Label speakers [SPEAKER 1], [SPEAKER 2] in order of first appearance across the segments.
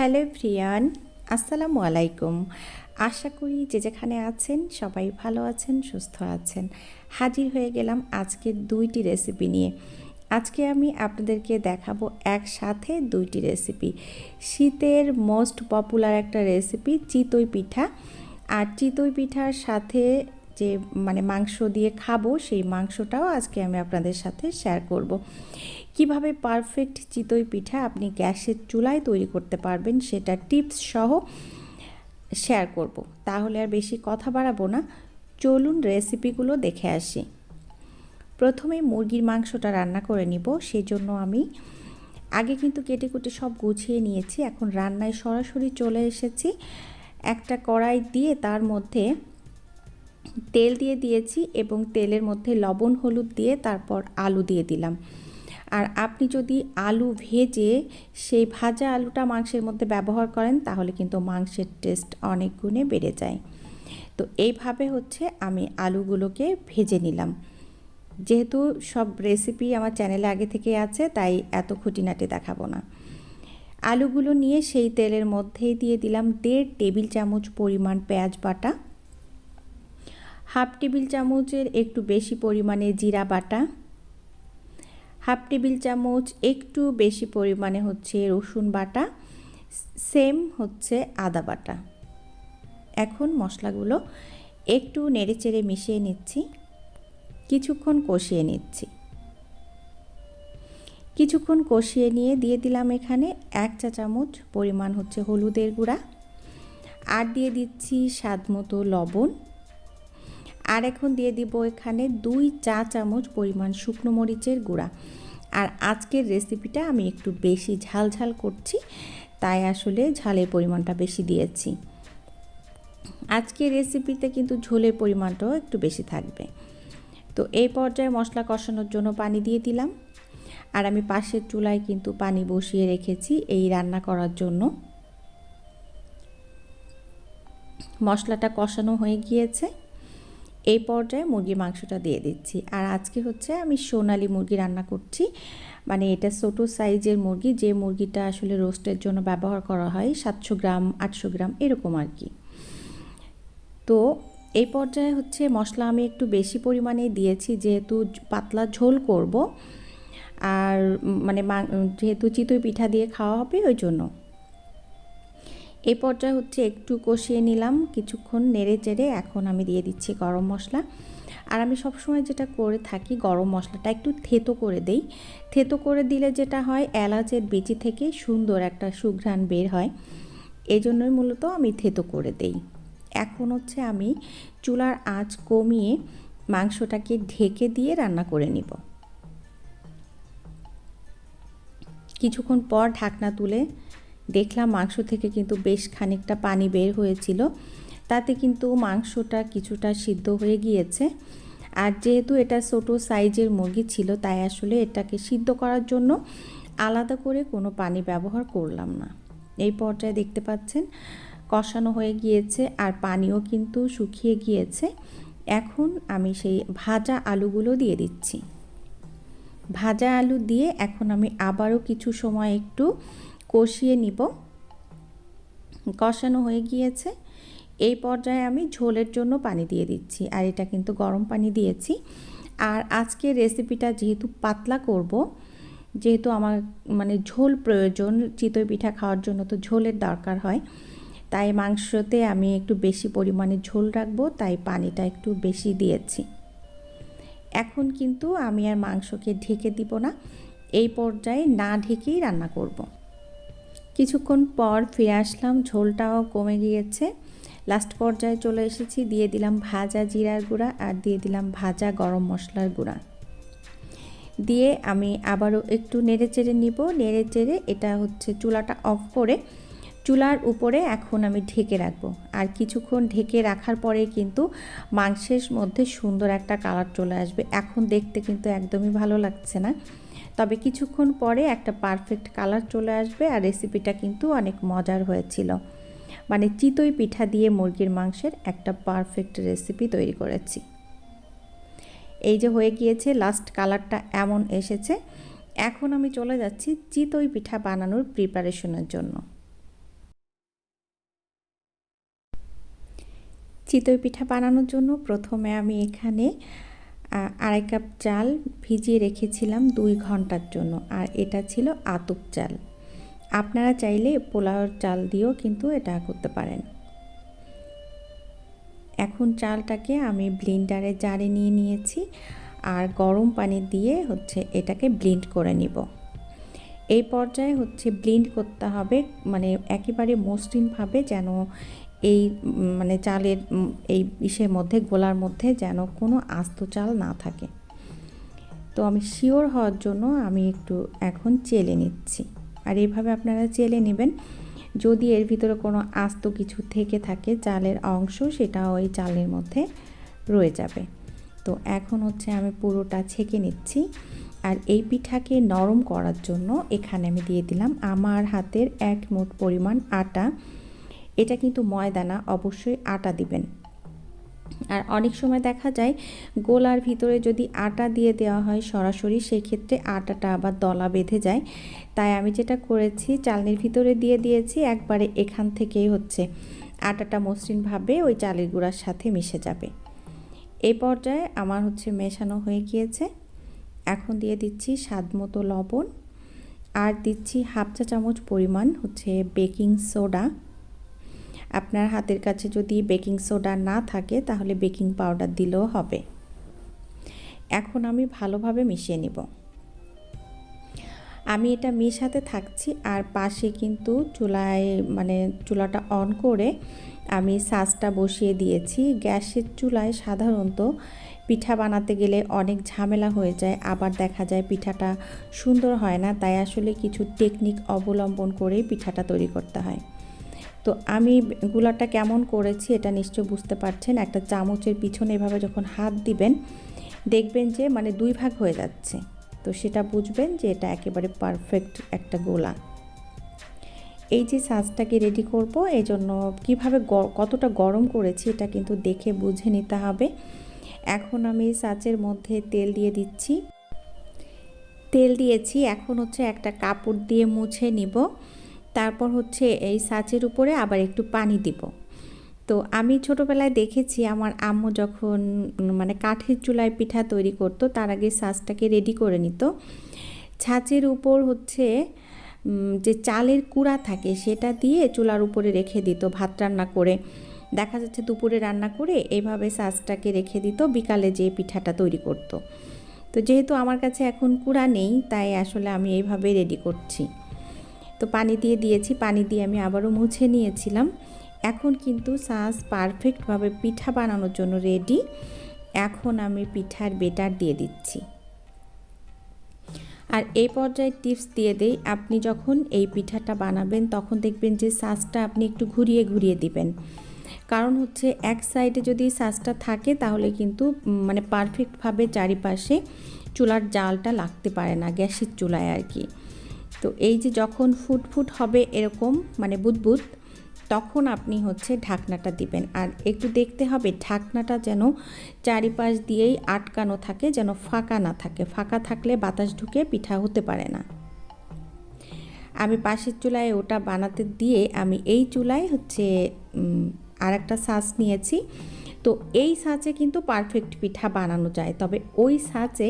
[SPEAKER 1] Hello Priyan আসসালামু আলাইকুম। আশা করি যে যেখানে আছেন সবাই ভালো আছেন, সুস্থ আছেন। হাজির হয়ে গেলাম আজকের দুইটি রেসিপি নিয়ে। আজকে আমি আপনাদেরকে দেখাবো একসাথে দুইটি রেসিপি। শীতের মোস্ট পপুলার একটা রেসিপি চিতই পিঠা। আর চিতই পিঠার সাথে যে মানে মাংস দিয়ে খাব, সেই মাংসটাও আজকে আমি আপনাদের সাথে শেয়ার করব। কীভাবে পারফেক্ট চিতই পিঠা আপনি গ্যাসের চুলায় তৈরি করতে পারবেন সেটা টিপস সহ শেয়ার করব। তাহলে আর বেশি কথা বাড়াবো না, চলুন রেসিপিগুলো দেখে আসি প্রথমে মুরগির মাংসটা রান্না করে নিব সেই জন্য আমি আগে কিন্তু কেটে কুটে সব গুছিয়ে নিয়েছি, এখন রান্নায় সরাসরি চলে এসেছি একটা কড়াই দিয়ে তার মধ্যে তেল দিয়ে দিয়েছি এবং তেলের মধ্যে লবণ, হলুদ দিয়ে তারপর আলু দিয়ে দিলাম। আর আপনি যদি আলু ভেজে সেই ভাজা আলুটা মাংসের মধ্যে ব্যবহার করেন, তাহলে কিন্তু মাংসের টেস্ট অনেক গুণে বেড়ে যায়। তো এইভাবে হচ্ছে আমি আলুগুলোকে ভেজে নিলাম। যেহেতু সব রেসিপি আমার চ্যানেলে আগে থেকে আছে, তাই এত খুঁটিনাটি দেখাবো না। আলুগুলো নিয়ে সেই তেলের মধ্যেই দিয়ে দিলাম দেড় টেবিল চামচ পরিমাণ পেঁয়াজ বাটা। হাফ টেবিল চামচের একটু বেশি পরিমাণে জিরা বাটা। হাফ টেবিল চামচ একটু বেশি পরিমাণে হচ্ছে রসুন বাটা। সেম হচ্ছে আদা বাটা। এখন মশলাগুলো একটু নেড়েচেড়ে মিশিয়ে নিচ্ছি। কিছুক্ষণ কষিয়ে নিচ্ছি। কিছুক্ষণ কষিয়ে নিয়ে দিয়ে দিলাম এখানে এক চা চামচ পরিমাণ হচ্ছে হলুদের গুঁড়া। আর দিয়ে দিচ্ছি স্বাদ মতো লবণ। আর এখন দিয়ে দিব এখানে দুই চা চামচ পরিমাণ শুকনো মরিচের গুঁড়া। আর আজকের রেসিপিটা আমি একটু বেশি ঝাল ঝাল করছি, তাই আসলে ঝালের পরিমাণটা বেশি দিয়েছি। আজকের রেসিপিতে কিন্তু ঝোলের পরিমাণটাও একটু বেশি থাকবে। তো এই পর্যায়ে মশলা কষানোর জন্য পানি দিয়ে দিলাম। আর আমি পাশের চুলায় কিন্তু পানি বসিয়ে রেখেছি এই রান্না করার জন্য। মশলাটা কষানো হয়ে গিয়েছে। এই পর্যায়ে মুরগির মাংসটা দিয়ে দিচ্ছি। আর আজকে হচ্ছে আমি সোনালি মুরগি রান্না করছি। মানে এটা ছোটো সাইজের মুরগি, যে মুরগিটা আসলে রোস্টের জন্য ব্যবহার করা হয়, সাতশো গ্রাম, আটশো গ্রাম, এরকম আর কি। তো এই পর্যায়ে হচ্ছে মশলা আমি একটু বেশি পরিমাণে দিয়েছি, যেহেতু পাতলা ঝোল করব। আর মানে যেহেতু চিতই পিঠা দিয়ে খাওয়া হবে, ওই জন্য। এই পর্যায়ে হচ্ছে একটু কষিয়ে নিলাম, কিছুক্ষণ নেড়ে চেড়ে এখন আমি দিয়ে দিচ্ছি গরম মশলা। আর আমি সবসময় যেটা করে থাকি গরম মশলাটা একটু থেতো করে দেই। থেতো করে দিলে যেটা হয়, এলাচের বিচি থেকে সুন্দর একটা সুঘ্রাণ বের হয়। এই জন্যই মূলত আমি থেতো করে দেই। এখন হচ্ছে আমি চুলার আঁচ কমিয়ে মাংসটাকে ঢেকে দিয়ে রান্না করে নিব। কিছুক্ষণ পর ঢাকনা তুলে দেখলাম মাংস থেকে কিন্তু বেশ খানিকটা পানি বের হয়েছিল। তাতে কিন্তু মাংসটা কিছুটা সিদ্ধ হয়ে গিয়েছে। আর যেহেতু এটা ছোটো সাইজের মুরগি ছিল, তাই আসলে এটাকে সিদ্ধ করার জন্য আলাদা করে কোনো পানি ব্যবহার করলাম না। এই পর্যায়ে দেখতে পাচ্ছেন, কষানো হয়ে গিয়েছে আর পানিও কিন্তু শুকিয়ে গিয়েছে। এখন আমি সেই ভাজা আলুগুলো দিয়ে দিচ্ছি। ভাজা আলু দিয়ে এখন আমি আবারও কিছু সময় একটু কষিয়ে নিব। কষানো হয়ে গিয়েছে। এই পর্যায়ে আমি ঝোলের জন্য পানি দিয়ে দিচ্ছি আর এটা কিন্তু গরম পানি দিয়েছি। আর আজকে রেসিপিটা যেহেতু পাতলা করব, যেহেতু আমার মানে ঝোল প্রয়োজন, চিতই পিঠা খাওয়ার জন্য তো ঝোলের দরকার হয়, তাই মাংসতে আমি একটু বেশি পরিমাণে ঝোল রাখব, তাই পানিটা একটু বেশি দিয়েছি। এখন কিন্তু আমি আর মাংসকে ঢেকে দিব না, এই পর্যায়ে না ঢেকেই রান্না করব। কিছুক্ষণ পর ফিরে আসলাম, ঝোলটাও কমে গিয়েছে। লাস্ট পর্যায়ে চলে এসেছি, দিয়ে দিলাম ভাজা জিরার গুঁড়া আর দিয়ে দিলাম ভাজা গরম মশলার গুঁড়া। দিয়ে আমি আবারও একটু নেড়ে চেড়ে নিব, নেড়ে চেড়ে এটা হচ্ছে চুলাটা অফ করে চুলার উপরে এখন আমি ঢেকে রাখব। আর কিছুক্ষণ ঢেকে রাখার পরে কিন্তু মাংসের মধ্যে সুন্দর একটা কালার চলে আসবে। এখন দেখতে কিন্তু একদমই ভালো লাগছে না। তবে কিছুক্ষণ পরে একটা পারফেক্ট কালার চলে আসবে আর রেসিপিটা কিন্তু অনেক মজার হয়েছিল। মানে চিতই পিঠা দিয়ে মুরগির মাংসের একটা পারফেক্ট রেসিপি তৈরি করেছি। এই যে হয়ে গিয়েছে লাস্ট কালারটা এমন এসেছে। এখন আমি চলে যাচ্ছি চিতই পিঠা বানানোর প্রিপারেশনের জন্য। চিতই পিঠা বানানোর জন্য প্রথমে আমি এখানে আড়াই কাপ চাল ভিজিয়ে রেখেছিলাম দুই ঘণ্টার জন্য, আর এটা ছিল আতপ চাল। আপনারা চাইলে পোলাওর চাল দিয়েও কিন্তু এটা করতে পারেন। এখন চালটাকে আমি ব্লিন্ডারে জারে নিয়ে নিয়েছি, আর গরম পানি দিয়ে হচ্ছে এটাকে ব্লিন্ড করে নিব। এই পর্যায়ে হচ্ছে ব্লিন্ড করতে হবে মানে একেবারে মসৃণভাবে যেন এই মানে চালের এই ইসের মধ্যে, গোলার মধ্যে যেন কোনো আস্ত চাল না থাকে। তো আমি শিওর হওয়ার জন্য আমি একটু এখন চেলে নিচ্ছি। আর এইভাবে আপনারা চেলে নেবেন। যদি এর ভিতরে কোনো আস্ত কিছু থেকে থাকে, চালের অংশ, সেটা ওই চালের মধ্যে রয়ে যাবে। তো এখন হচ্ছে আমি পুরোটা ছেঁকে নিচ্ছি। আর এই পিঠাকে নরম করার জন্য এখানে আমি দিয়ে দিলাম আমার হাতের এক মোট পরিমাণ আটা। এটা কিন্তু ময়দা না অবশ্যই আটা দিবেন। আর অনেক সময় দেখা যায়, গোলার ভিতরে যদি আটা দিয়ে দেওয়া হয় সরাসরি, সেক্ষেত্রে আটাটা আবার দলা বেঁধে যায়। তাই আমি যেটা করেছি, চালনির ভিতরে দিয়ে দিয়েছি, একবারে এখান থেকেই হচ্ছে। আটাটা মসৃণভাবে ওই চালের গুঁড়ার সাথে মিশে যাবে। এই পর্যায়ে আমার হচ্ছে মেশানো হয়ে গিয়েছে। এখন দিয়ে দিচ্ছি স্বাদ মতো লবণ। আর দিচ্ছি হাফ চা চামচ পরিমাণ হচ্ছে বেকিং সোডা। আপনার হাতের কাছে যদি বেকিং সোডা না থাকে, তাহলে বেকিং পাউডার দিলেও হবে। এখন আমি ভালোভাবে মিশিয়ে নিব। আমি এটা মেশাতে থাকছি আর পাশে কিন্তু চুলায় মানে চুলাটা অন করে আমি সাজটা বসিয়ে দিয়েছি। গ্যাসের চুলায় সাধারণত পিঠা বানাতে গেলে অনেক ঝামেলা হয়ে যায়, আবার দেখা যায় পিঠাটা সুন্দর হয় না, তাই আসলে কিছু টেকনিক অবলম্বন করেই পিঠাটা তৈরি করতে হয়। তো আমি গুলাটা কেমন করেছি এটা নিশ্চয় বুঝতে পারছেন। একটা চামচের পিছনে এভাবে যখন হাত দিবেন, দেখবেন যে মানে দুই ভাগ হয়ে যাচ্ছে। তো সেটা বুঝবেন যে এটা একেবারে পারফেক্ট একটা গোলা। এই যে সাজটাকে রেডি করব এই জন্য কীভাবে কতটা গরম করেছি এটা কিন্তু দেখে বুঝে নিতে হবে। এখন আমি সাচের মধ্যে তেল দিয়ে দিচ্ছি। তেল দিয়েছি, এখন হচ্ছে একটা কাপড় দিয়ে মুছে নিব। তারপর হচ্ছে এই সাচের উপরে আবার একটু পানি দিব। তো আমি ছোটোবেলায় দেখেছি আমার আম্মু যখন মানে কাঠের চুলায় পিঠা তৈরি করতো, তার আগে সাজটাকে রেডি করে নিত। ছাঁচের উপর হচ্ছে যে চালের কুড়া থাকে সেটা দিয়ে চুলার উপরে রেখে দিত ভাত রান্না করে। দেখা যাচ্ছে দুপুরে রান্না করে এইভাবে সাজটাকে রেখে দিত, বিকালে যে পিঠাটা তৈরি করতো। তো যেহেতু আমার কাছে এখন কুড়া নেই, তাই আসলে আমি এইভাবে রেডি করছি। তো পানি দিয়ে দিয়েছি, পানি দিয়ে আমি আবারও মুছে নিয়েছিলাম। এখন কিন্তু সাস পারফেক্টভাবে পিঠা বানানোর জন্য রেডি। এখন আমি পিঠার বেটার দিয়ে দিচ্ছি। আর এই পর্যায়ে টিপস দিয়ে দেই, আপনি যখন এই পিঠাটা বানাবেন তখন দেখবেন যে সাজটা আপনি একটু ঘুরিয়ে ঘুরিয়ে দিবেন। কারণ হচ্ছে এক সাইডে যদি সাজটা থাকে তাহলে কিন্তু মানে পারফেক্টভাবে চারিপাশে চুলার জালটা লাগতে পারে না, গ্যাসের চুলায় আর কি। তো এই যে যখন ফুট ফুট হবে এরকম মানে বুদবুদ, তখন আপনি হচ্ছে ঢাকনাটা দিবেন। আর একটু দেখতে হবে, ঢাকনাটা যেন চারিপাশ দিয়েই আটকানো থাকে, যেন ফাঁকা না থাকে। ফাঁকা থাকলে বাতাস ঢুকে পিঠা হতে পারে না। আমি পাশের চুলায় ওটা বানাতে দিয়ে আমি এই চুলায় হচ্ছে আর একটা সাজ নিয়েছি। তো এই সাঁচে কিন্তু পারফেক্ট পিঠা বানানো যায়, তবে ওই সাজে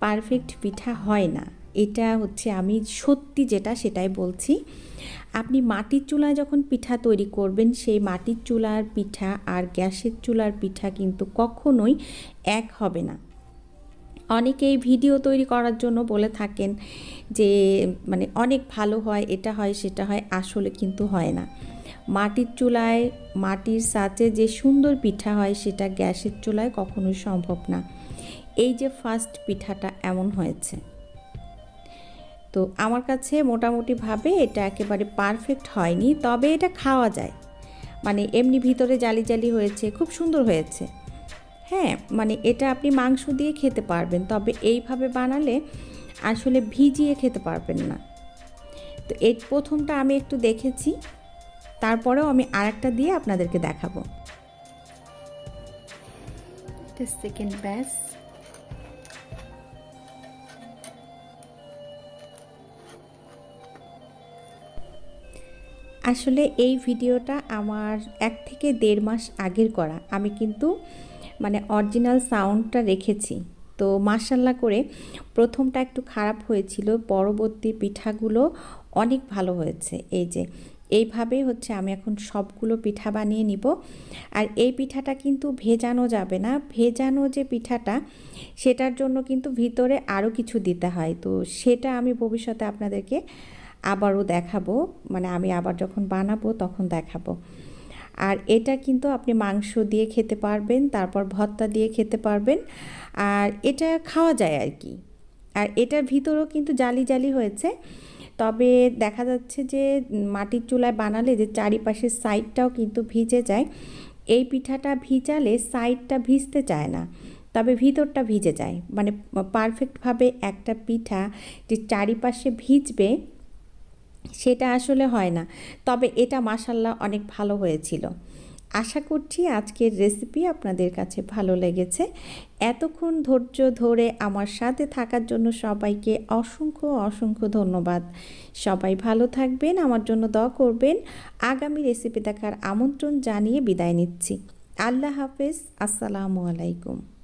[SPEAKER 1] পারফেক্ট পিঠা হয় না। এটা হচ্ছে আমি সত্যি যেটা সেটাই বলছি। আপনি মাটির চুলায় যখন পিঠা তৈরি করবেন, সেই মাটির চুলার পিঠা আর গ্যাসের চুলার পিঠা কিন্তু কখনোই এক হবে না। অনেকেই ভিডিও তৈরি করার জন্য বলে থাকেন যে মানে অনেক ভালো হয়, এটা হয়, সেটা হয়, আসলে কিন্তু হয় না। মাটির চুলায়, মাটির সাথে যে সুন্দর পিঠা হয়, সেটা গ্যাসের চুলায় কখনোই সম্ভব না। এই যে ফার্স্ট পিঠাটা এমন হয়েছে। তো আমার কাছে মোটামুটিভাবে এটা একেবারে পারফেক্ট হয়নি, তবে এটা খাওয়া যায়। মানে এমনি ভিতরে জালি জালি হয়েছে, খুব সুন্দর হয়েছে। হ্যাঁ মানে এটা আপনি মাংস দিয়ে খেতে পারবেন, তবে এইভাবে বানালে আসলে ভিজিয়ে খেতে পারবেন না। তো এই প্রথমটা আমি একটু দেখেছি, তারপরেও আমি আরেকটা দিয়ে আপনাদেরকে দেখাবো। সেকেন্ড ব্যাস আসলে এই ভিডিওটা আমার এক থেকে দেড় মাস আগের করা। আমি কিন্তু মানে অরিজিনাল সাউন্ডটা রেখেছি। তো মাসাল্লা করে প্রথমটা একটু খারাপ হয়েছিল, পরবর্তী পিঠাগুলো অনেক ভালো হয়েছে। এই যে, এইভাবেই হচ্ছে আমি এখন সবগুলো পিঠা বানিয়ে নিব। আর এই পিঠাটা কিন্তু ভেজানো যাবে না। ভেজানো যে পিঠাটা, সেটার জন্য কিন্তু ভিতরে আরও কিছু দিতে হয়। তো সেটা আমি ভবিষ্যতে আপনাদেরকে আবারও দেখাবো মানে আমি আবার যখন বানাবো তখন দেখাবো। আর এটা কিন্তু আপনি মাংস দিয়ে খেতে পারবেন, তারপর ভর্তা দিয়ে খেতে পারবেন, আর এটা খাওয়া যায় আর কি। আর এটার ভিতরেও কিন্তু জালি জালি হয়েছে, তবে দেখা যাচ্ছে যে মাটির চুলায় বানালে যে চারিপাশের সাইডটাও কিন্তু ভিজে যায়। এই পিঠাটা ভিজালে সাইডটা ভিজতে চায় না, তবে ভিতরটা ভিজে যায়। মানে পারফেক্টভাবে একটা পিঠা যে চারিপাশে ভিজবে সেটা আসলে হয় না। তবে এটা মাসাল্লাহ অনেক ভালো হয়েছিল। আশা করছি আজকের রেসিপি আপনাদের কাছে ভালো লেগেছে। এতক্ষণ ধৈর্য ধরে আমার সাথে থাকার জন্য সবাইকে অসংখ্য অসংখ্য ধন্যবাদ। সবাই ভালো থাকবেন, আমার জন্য দোয়া করবেন। আগামী রেসিপি দেখার আমন্ত্রণ জানিয়ে বিদায় নিচ্ছি। আল্লাহ হাফেজ, আসসালামু আলাইকুম।